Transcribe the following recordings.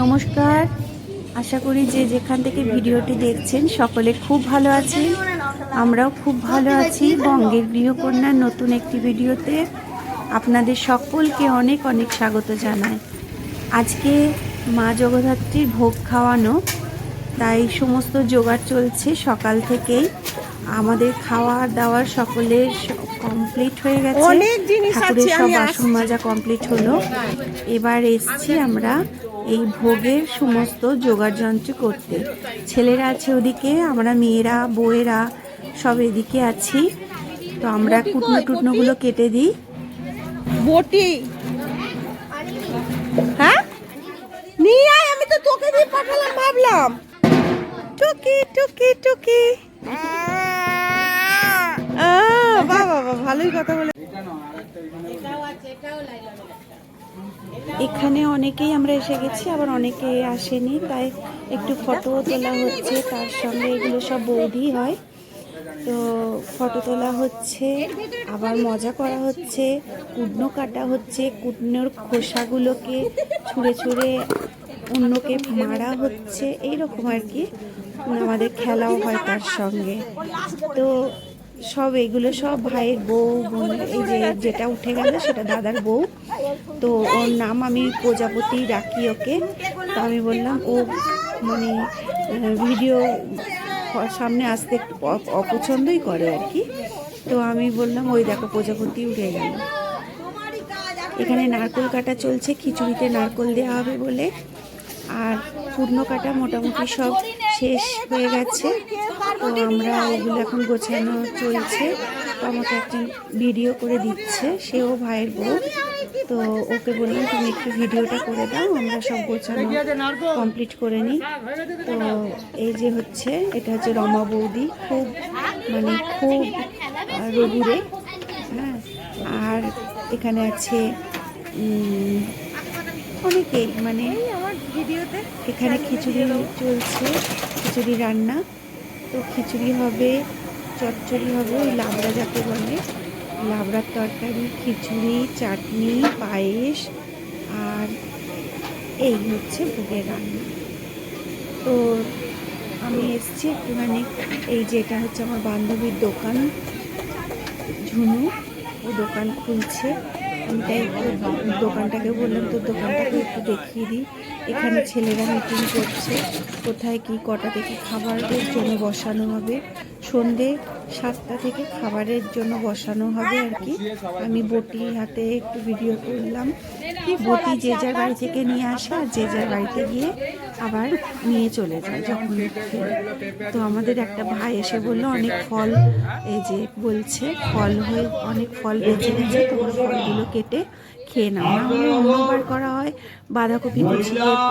নমস্কার। আশা করি যে যেখান থেকে ভিডিওটি দেখছেন সকলে খুব ভালো আছেন। আমরাও খুব ভালো আছি। বঙ্গের গৃহকন্যার নতুন একটি ভিডিওতে আপনাদের সকলকে অনেক অনেক স্বাগত জানাই। আজকে মা জগদ্ধাত্রীর ভোগ খাওয়ানো তাই সমস্ত জোগাড় চলছে সকাল থেকেই। আমাদের খাওয়া দাওয়া সকলের কমপ্লিট হয়ে গেছে। ঠাকুরের সব বাসন মাজা কমপ্লিট হলো। এবার এসছি আমরা এই ভোগের সমস্ত জোগাড় যন্ত্র করতে। ছেলেরা আছে ওদিকে আমরা মেয়েরা বউয়েরা সব এদিকে আছি। তো আমরা কুটনো টুটনোগুলো কেটে দিই। বটি। হ্যাঁ? নিয়ে আয় আমি তো তোকে দিয়ে পাঠালাম ভাবলাম। টুকি টুকি টুকি। বাহ, ভালোই কথা বলে। এখানে অনেকেই আমরা এসে গেছি, আবার অনেকে আসেনি, তাই একটু ফটো তোলা হচ্ছে, তার সঙ্গে এগুলো সব বৌদি হয়। তো ফটো তোলা হচ্ছে, আবার মজা করা হচ্ছে, কুটনো কাটা হচ্ছে, কুটনোর খোসাগুলোকে ছুঁড়ে ছুঁড়ে অন্যকে মারা হচ্ছে, এইরকম আর কি। আমাদের খেলাও হয় তার সঙ্গে। তো সব এগুলো সব ভাইয়ের বউ বোনের এই যে যেটা উঠে গেল সেটা দাদার বউ। তো ওর নাম আমি প্রজাপতি রাখি ওকে। তো আমি বললাম, ও মানে ভিডিও সামনে আসতে অপছন্দই করে আর কি। তো আমি বললাম, ওই দেখো, প্রজাপতি উঠে গেল। এখানে নারকোল কাটা চলছে, খিচুড়িতে নারকোল দেওয়া হবে বলে। আর পূর্ণ কাটা মোটামুটি সব শেষ হয়ে গেছে। তো আমরা ওগুলো এখন গোছানো চলছে। তো আমাকে একজন ভিডিও করে দিচ্ছে, সেও ভাইয়ের বউ। তো ওকে বললাম, তুমি একটু ভিডিওটা করে দাও, আমরা সব গোছানো কমপ্লিট করে নিই। তো এই যে হচ্ছে, এটা হচ্ছে রমা বৌদি, খুব মানে খুব রঘুরে। হ্যাঁ আর এখানে আছে অনেকেই মানে এখানে খিচুড়ি চলছে, খিচুড়ি রান্না। তো খিচুড়ি হবে, চচ্চড়ি হবে, ওই লাবড়া যাকে বলে। লাবড়ার তরকারি, খিচুড়ি, চাটনি, পায়েস আর এই হচ্ছে ভোগের রান্না। তো আমি এসছি একটুখানি, এই যে এটা হচ্ছে আমার বান্ধবীর দোকান, ঝুনু। ও দোকান খুলছে। আমি তাই দোকানটাকে বললাম তো দোকানটাকে একটু দেখিয়ে দিই। এখানে ছেলেরা মিটিং করছে, কোথায় কি, কটা থেকে খাবারের জন্য বসানো হবে। সন্ধে সাতটা থেকে খাবারের জন্য বসানো হবে আর কি। আমি বটি হাতে একটু ভিডিও করলাম বটি যে যার বাড়ি থেকে নিয়ে আসে আর যে যার বাড়িতে গিয়ে আবার নিয়ে চলে যায় যখন তো আমাদের একটা ভাই এসে বলল, অনেক ফল এই যে বলছে, ফল হয়ে অনেক ফল বেঁচে গেছে, তোমরা ফলগুলো কেটে খেয়ে নাও। অন্যবার করা। হয় বাঁধাকপি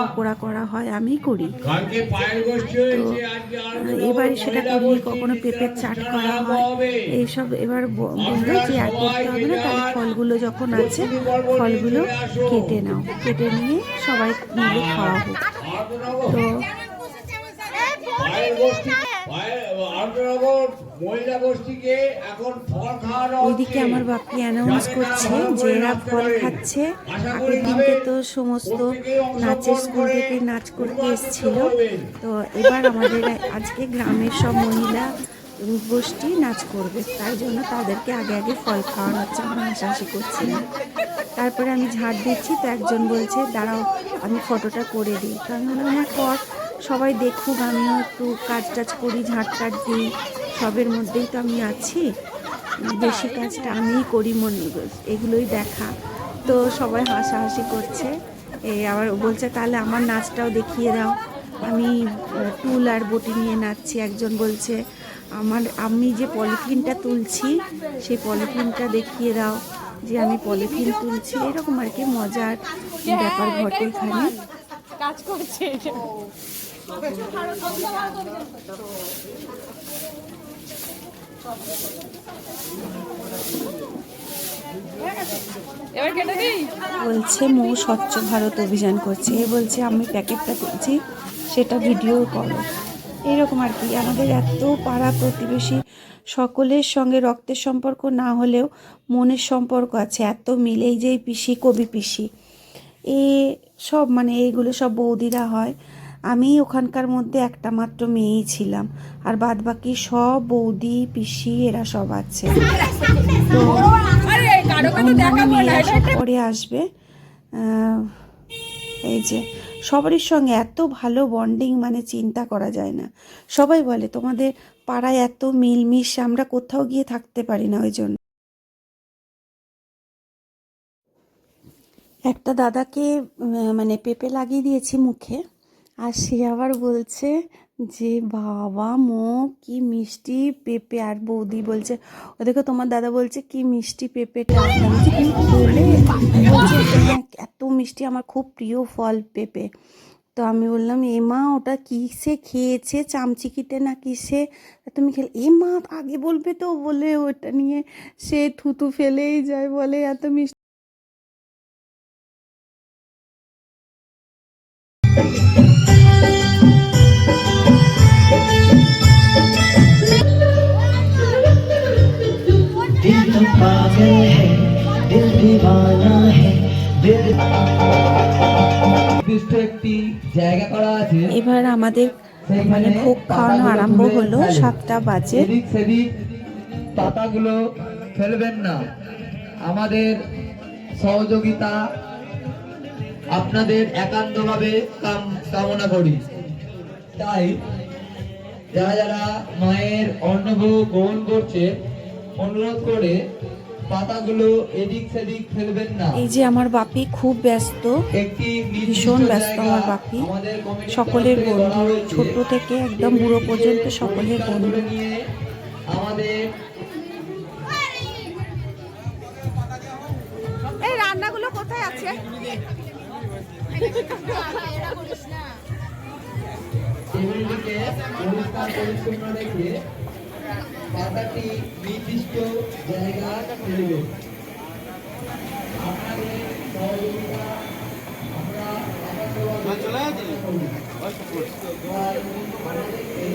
পকোড়া করা হয় আমি করি। কোনো এবারে সেটা গোষ্ঠী কখনো পেঁপের চাট করা হয়। এইসব এবার ব- বলল যে আর করতে হবে না তাহলে ফলগুলো যখন আছে ফলগুলো কেটে নাও। কেটে নিয়ে সবাই মিলে খাওয়া হোক। তো পায়ের গোষ্ঠী পায়ের আন্তনগর মহিলা গোষ্ঠীকে এখন ফল খাওয়ানো ওইদিকে আমার বাপি অ্যানাউন্স করছে যে এরা ফল খাচ্ছে। আগের দিনকে তো সমস্ত নাচের স্কুল থেকে নাচ করতে এসেছিল। তো এবার আমাদের আজকে গ্রামের সব মহিলা গোষ্ঠী নাচ করবে। তাই জন্য তাদেরকে আগে আগে ফল খাওয়ানো হচ্ছে। আমরা হাসাহাসি করছি না। তারপরে আমি ঝাড় দিচ্ছি তো একজন বলছে দাঁড়াও আমি ফটোটা করে দিই। কারণ আমি বললাম "হ্যাঁ, কর। সবাই দেখুক, আমিও একটু কাজ টাজ করি ঝাঁট টাট দিই, সবের মধ্যেই তো আমি আছি। বেশি কাজটা আমিই করি মনে এগুলোই দেখা। তো সবাই হাসাহাসি করছে। এ আবার বলছে, তাহলে আমার নাচটাও দেখিয়ে দাও। আমি টুল আর বটি নিয়ে নাচছি। একজন বলছে, আমার, আমি যে পলিথিনটা তুলছি, সেই পলিথিনটা দেখিয়ে দাও। যে আমি পলিথিন তুলছি, এরকম আর কি মজার ব্যাপার ঘটে এখানে। কাজ করছে। বলছে, মৌ স্বচ্ছ ভারত অভিযান করছে। এ বলছে, আমি প্যাকেটটা করছি সেটা ভিডিও করো। এরকম আর কি। আমাদের এত পাড়া প্রতিবেশী, সকলের সঙ্গে রক্তের সম্পর্ক না হলেও মনের সম্পর্ক আছে, এত মিলেই যে এই পিসি, কবি পিসি। এ সব মানে এইগুলো সব বৌদিরা হয়। আমি ওখানকার মধ্যে একটা মাত্র মেয়েই ছিলাম। আর বাদ বাকি সব বৌদি, পিসি এরা সব আছে। মেয়েরা সব পরে আসবে। এই যে, সবারই সঙ্গে এত ভালো বন্ডিং মানে চিন্তা করা যায় না। সবাই বলে, তোমাদের পাড়ায় এত মিলমিশ, আমরা কোথাও গিয়ে থাকতে পারি না ওই জন্য। একটা দাদাকে মানে পেঁপে লাগিয়ে দিয়েছি মুখে। আর সে আবার বলছে যে বাবা মো কি মিষ্টি পেঁপে। আর বৌদি বলছে ও দেখো তোমার দাদা বলছে কি মিষ্টি পেঁপেটা? আমি তুমি "হ্যাঁ, এত মিষ্টি আমার খুব প্রিয় ফল পেঁপে। তো আমি বললাম এ মা ওটা কিসে খেয়েছে? চামচিকিতে না কিসে? তুমি খেলে এ মা আগে বলবে তো বলে ওটা নিয়ে সে থুতু ফেলেই যায় বলে এত মিষ্টি दिल तो पागल है दिल दीवाना है दिल নির্দিষ্ট একটি জায়গা করা আছে এবার আমাদের মানে ভোগ খাওয়ানো আরম্ভ হলো সাতটা বাজে এদিক সেদিক পাতাগুলো ফেলবেন না আমাদের সহযোগিতা আপনাদের একান্তভাবে কাম- কামনা করি তাই যারা যারা মায়ের অন্নভোগ গ্রহণ করছে অনুরোধ করে পাতাগুলো এদিক সেদিক ফেলবেন না। এই যে আমার বাপি খুব ব্যস্ত একটি ভীষণ ব্যস্ত আমার বাপি। সকলের বন্ধু। ছোট থেকে একদম বুড়ো পর্যন্ত সকলের বন্ধু। নিয়ে আমাদের এই রান্নাগুলো কোথায় আছে? টেবিলটিকে পরিষ্কার পরিচ্ছন্ন রেখে পাতাটি নির্দিষ্ট জায়গা ফেলবে আপনাদের সহযোগিতা আমরা এই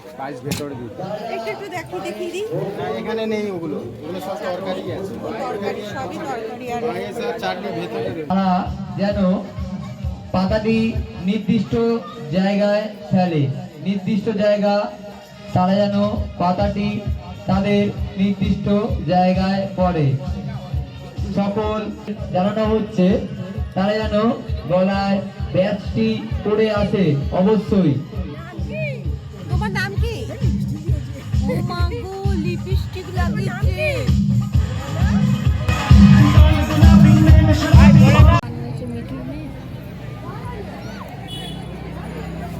পায়েস ভেতরে দিই। একটু একটু দেখি দেখি দিই। না এখানে নেই ওগুলো। ওগুলো সব তরকারি আছে। তরকারি সবই তরকারি আর পায়েস আর চাটনি ভেতরে যেন পাতাটি নির্দিষ্ট জায়গায় ফেলে। নির্দিষ্ট জায়গা তারা যেন পাতাটি তাদের নির্দিষ্ট জায়গায় পড়ে। সকল জানানো হচ্ছে তারা যেন গলায় ব্যাচটি পড়ে আসে অবশ্যই। মাগো লিপস্টিক লাগিয়েছে।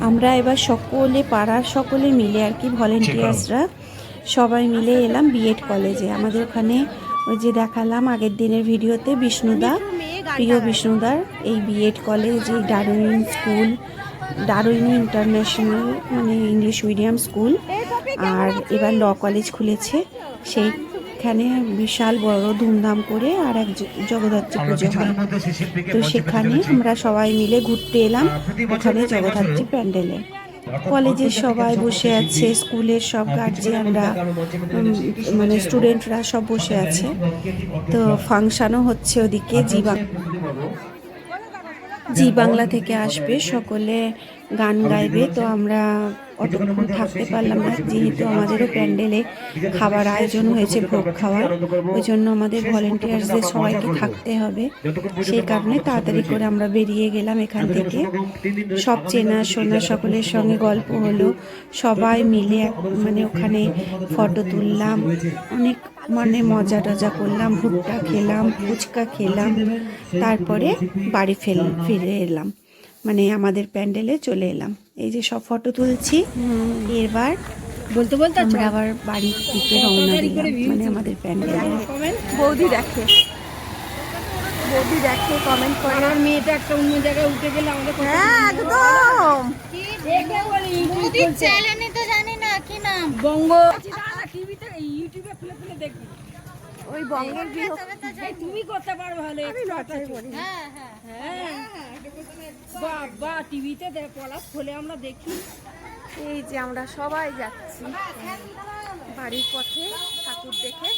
আমরা এবার সকলে পাড়ার সকলে মিলে আর কি ভলেন্টিয়ার্সরা সবাই মিলে এলাম বিএড কলেজে আমাদের ওখানে ওই যে দেখালাম আগের দিনের ভিডিওতে বিষ্ণুদা প্রিয় বিষ্ণুদার এই বিএড কলেজ এই ডারুইন স্কুল ডারুইন ইন্টারন্যাশনাল মানে ইংলিশ মিডিয়াম স্কুল আর এবার ল কলেজ খুলেছে। সেইখানে বিশাল বড় ধুমধাম করে আর এক জগদ্ধাত্রী পুজো হয়। তো সেখানে আমরা সবাই মিলে ঘুরতে এলাম। ওখানে জগদ্ধাত্রী প্যান্ডেলে। কলেজের সবাই বসে আছে স্কুলের সব গার্জিয়ানরা মানে স্টুডেন্টরা সব বসে আছে। তো ফাংশনও হচ্ছে ওদিকে জি বাং- জি বাংলা থেকে আসবে সকলে গান গাইবে। তো আমরা অতক্ষণ থাকতে পারলাম না যেহেতু আমাদেরও প্যান্ডেলে খাবার আয়োজন হয়েছে ভোগ খাওয়ার। ওই জন্য আমাদের ভলেন্টিয়ার্সদের সবাইকে থাকতে হবে সেই কারণে তাড়াতাড়ি করে আমরা বেরিয়ে গেলাম এখান থেকে। সব চেনা শোনা সকলের সঙ্গে গল্প হলো সবাই মিলে মানে ওখানে ফটো তুললাম অনেক মানে মজা টজা করলাম ভুট্টা খেলাম ফুচকা খেলাম তারপরে বাড়ি ফেল ফিরে এলাম। মানে আমাদের প্যান্ডেলে চলে এলাম। এই যে সব ফটো তুলছি। এবার বলতে বলতে আমরা আবার বাড়ির দিকে রওনা দিলাম মানে আমাদের প্যান্ডেলে বৌদি দেখে। বৌদি দেখে কমেন্ট করে। আমার মেয়েটা একটা অন্য জায়গায় উঠে গেলে আমাদের কত হ্যাঁ একদম। দেখবে বলে চলছে। চ্যানেলে তো জানি না কি নাম। বঙ্গ টিভিতে ইউটিউবে খুলে খুলে দেখবি। ওই বঙ্গের তুমি করতে পারবে ভালো expert আছো। হ্যাঁ হ্যাঁ হ্যাঁ। বাবা টিভিতে পলাশ খোলে আমরা দেখি। এই যে আমরা সবাই যাচ্ছি। বাড়ির পথে ঠাকুর দেখে।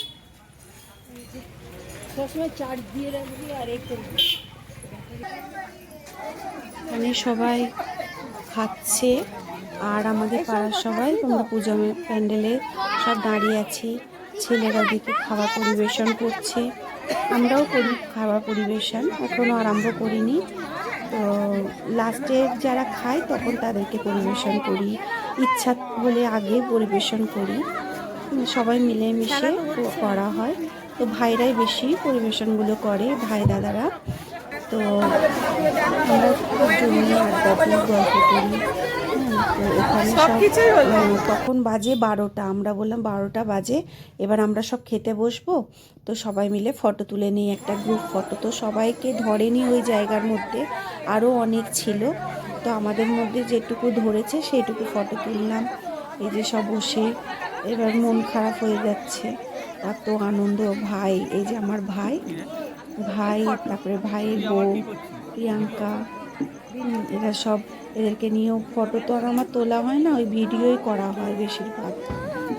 সবসময় চার্জ দিয়ে রাখবি আর এই করবি। মানে সবাই খাচ্ছে আর আমাদের পাড়ার সবাই আমরা পূজা প্যান্ডেলে সব দাঁড়িয়ে আছি। ছেলেরা দিকে খাবার পরিবেশন করছে। আমরাও করি খাবার পরিবেশন এখনও আরম্ভ করিনি। তো লাস্টে যারা খায় তখন তাদেরকে পরিবেশন করি। ইচ্ছা হলে আগে পরিবেশন করি। সবাই মিলেমিশে করা হয়। তো ভাইরাই বেশি পরিবেশনগুলো করে, ভাই দাদারা। তো আমরা জমি আড্ডা গল্প করি। তখন বাজে বারোটা, আমরা বললাম বারোটা বাজে, এবার আমরা সব খেতে বসবো। তো সবাই মিলে ফটো তুলে নিই, একটা গ্রুপ ফটো তো সবাইকে ধরেনি ওই জায়গার মধ্যে আরও অনেক ছিল। তো আমাদের মধ্যে যেটুকু ধরেছে সেইটুকু ফটো তুললাম। এই যে সব বসে, এবার মন খারাপ হয়ে যাচ্ছে। এত আনন্দ, ভাই, এই যে আমার ভাই ভাই, তারপরে ভাইয়ের বউ, প্রিয়াঙ্কা, এরা সব এদেরকে নিয়েও ফটো তো আর আমার তোলা হয় না, ওই ভিডিওই করা হয় বেশিরভাগ।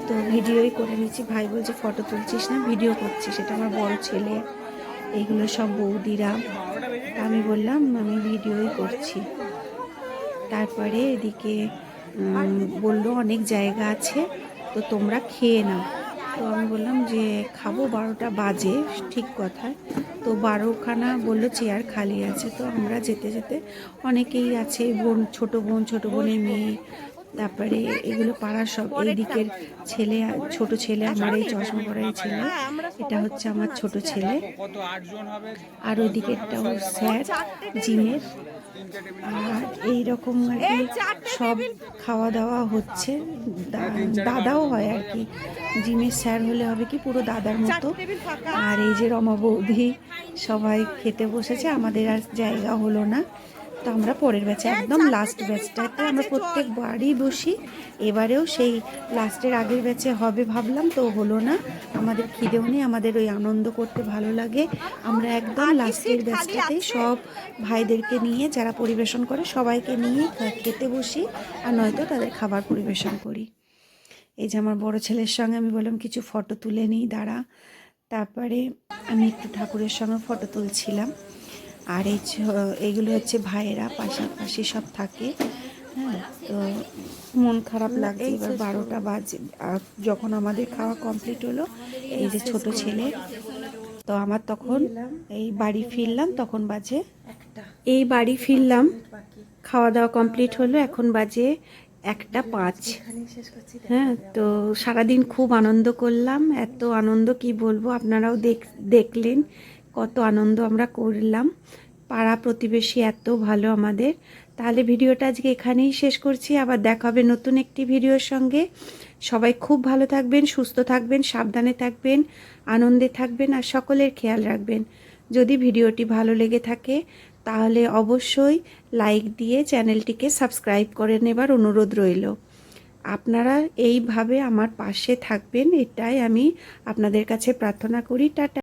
তো ভিডিওই করে নিচ্ছি। ভাই বলছে, ফটো তুলছিস না? ভিডিও করছিস? সেটা আমার বড় ছেলে। এইগুলো সব বৌদিরা। আমি বললাম, আমি ভিডিওই করছি। তারপরে এদিকে বলল, অনেক জায়গা আছে, তো তোমরা খেয়ে নাও। তো আমি বললাম যে খাব, বারোটা বাজে, ঠিক কথায়। তো বারোখানা বলল চেয়ার খালি আছে, তো আমরা যেতে যেতে অনেকেই আছে, বোন, ছোটো বোন, ছোটো বোনের মেয়ে তারপরে এগুলো পাড়ার সব এই দিকের ছেলে, ছোট ছেলে, আমার এই চশমা পরা ছেলে। এটা হচ্ছে আমার ছোট ছেলে। আর ওই দিকেরটাও স্যার, জিমের। আর এই রকম আর কি সব খাওয়া দাওয়া হচ্ছে দাদাও হয় আর কি। জিমের স্যার হলে হবে কি পুরো দাদার মতো। আর এই যে রমা বৌদি সবাই খেতে বসেছে, আমাদের আর জায়গা হলো না। তো আমরা পরের ব্যাচে একদম লাস্ট ব্যাচটাতে আমরা প্রত্যেক বারই বসি। এবারেও সেই লাস্টের আগের ব্যাচে হবে ভাবলাম তো হলো না। আমাদের খিদেও নেই আমাদের ওই আনন্দ করতে ভালো লাগে। আমরা একদম লাস্টের ব্যাচটাতেই সব ভাইদেরকে নিয়ে যারা পরিবেশন করে সবাইকে নিয়ে খেতে বসি। আর নয়তো তাদের খাবার পরিবেশন করি। এই যে আমার বড় ছেলের সঙ্গে আমি বললাম কিছু ফটো তুলে নিই দাঁড়া। তারপরে আমি একটু ঠাকুরের সঙ্গে ফটো তুলছিলাম। আর এই এইগুলো হচ্ছে ভাইয়েরা পাশাপাশি সব থাকে। হ্যাঁ তো মন খারাপ লাগছে এবার বারোটা বাজে। যখন আমাদের খাওয়া কমপ্লিট হলো এই যে ছোট ছেলে তো আমার তখন এই বাড়ি ফিরলাম তখন বাজে এই বাড়ি ফিরলাম খাওয়া দাওয়া কমপ্লিট হলো এখন বাজে একটা পাঁচ। হ্যাঁ তো সারাদিন খুব আনন্দ করলাম এত আনন্দ কি বলব আপনারাও দেখ দেখলেন। কত আনন্দ আমরা করলাম। পাড়া প্রতিবেশী এত ভালো আমাদের। তাহলে ভিডিওটা আজকে এখানেই শেষ করছি। আবার দেখা হবে নতুন একটি ভিডিওর সঙ্গে। সবাই খুব ভালো থাকবেন, সুস্থ থাকবেন, সাবধানে থাকবেন, আনন্দে থাকবেন আর সকলের খেয়াল রাখবেন। যদি ভিডিওটি ভালো লেগে থাকে, তাহলে অবশ্যই লাইক দিয়ে চ্যানেলটিকে সাবস্ক্রাইব করে নেবার অনুরোধ রইল। আপনারা এইভাবে আমার পাশে থাকবেন, এটাই আমি আপনাদের কাছে প্রার্থনা করি। টাটা।